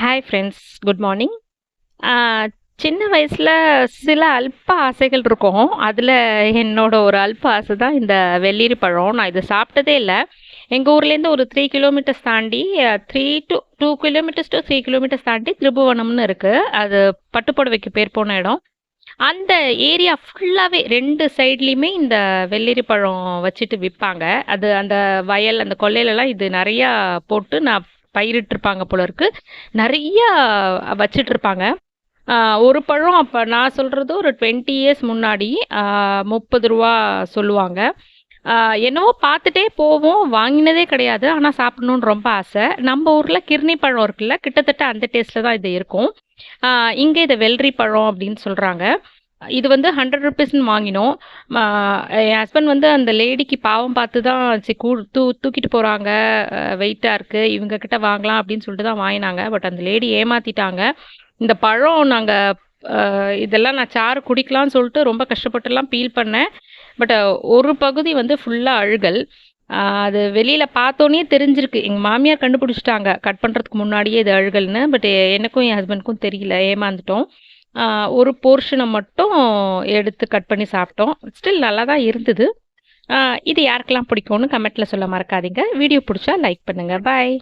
Hi friends good morning சின்ன வயசில் சில அல்ப ஆசைகள் இருக்கும். அதில் என்னோட ஒரு அல்ப ஆசை தான் இந்த வெள்ளரி பழம். நான் இதை சாப்பிட்டதே இல்லை. எங்கள் ஊர்லேருந்து ஒரு த்ரீ கிலோமீட்டர்ஸ் தாண்டி three to two kilometres to three kilometres தாண்டி திருபுவனம்னு இருக்குது அது பட்டுப்புடவைக்கு பேர் போன இடம். அந்த ஏரியா ஃபுல்லாகவே ரெண்டு சைட்லேயுமே இந்த வெள்ளரி பழம் வச்சுட்டு விற்பாங்க அது அந்த வயல் அந்த கொல்லையிலலாம் இது நிறையா போட்டு நான் பயிரிட்டிருப்பாங்க போல இருக்கு நிறைய வச்சிட்டு இருப்பாங்க ஒரு பழம் அப்போ நான் சொல்கிறது ஒரு டுவெண்ட்டி இயர்ஸ் முன்னாடி முப்பது ரூபா சொல்லுவாங்க. என்னவோ பார்த்துட்டே போவோம். வாங்கினதே கிடையாது. ஆனால் சாப்பிடணுன்னு ரொம்ப ஆசை. நம்ம ஊரில் கிர்னி பழம் இருக்குல்ல கிட்டத்தட்ட அந்த டேஸ்ட்டில் தான் இது இருக்கும். இங்கே இதை வெள்ளரி பழம் அப்படின்னு சொல்கிறாங்க இது வந்து ஹண்ட்ரட் ருபீஸ்னு வாங்கினோம். என் ஹஸ்பண்ட் வந்து அந்த லேடிக்கு பாவம் பார்த்து தான் சரி கூ தூ தூக்கிட்டு போகிறாங்க வெயிட்டாக இருக்குது இவங்க கிட்ட வாங்கலாம் அப்படின்னு சொல்லிட்டு தான் வாங்கினாங்க. பட் அந்த லேடி ஏமாத்திட்டாங்க. இந்த பழம் நாங்கள் இதெல்லாம் நான் சாறு குடிக்கலாம்னு சொல்லிட்டு ரொம்ப கஷ்டப்பட்டுலாம் பீல் பண்ணேன். பட் ஒரு பகுதி வந்து ஃபுல்லாக அழுகல். அது வெளியில் பார்த்தோன்னே தெரிஞ்சிருக்கு. எங்கள் மாமியார் கண்டுபிடிச்சிட்டாங்க. கட் பண்ணுறதுக்கு முன்னாடியே இது அழுகல்னு. பட் எனக்கும் என் ஹஸ்பண்ட்க்கும் தெரியல. ஏமாந்துட்டோம். ஒரு போர்ஷனை மட்டும் எடுத்து கட் பண்ணி சாப்பிட்டோம். ஸ்டில் நல்லா தான் இருந்தது இது யாருக்கெல்லாம் பிடிக்கும்னு கமெண்ட்டில் சொல்ல மறக்காதீங்க. வீடியோ பிடிச்சா லைக் பண்ணுங்கள் பாய்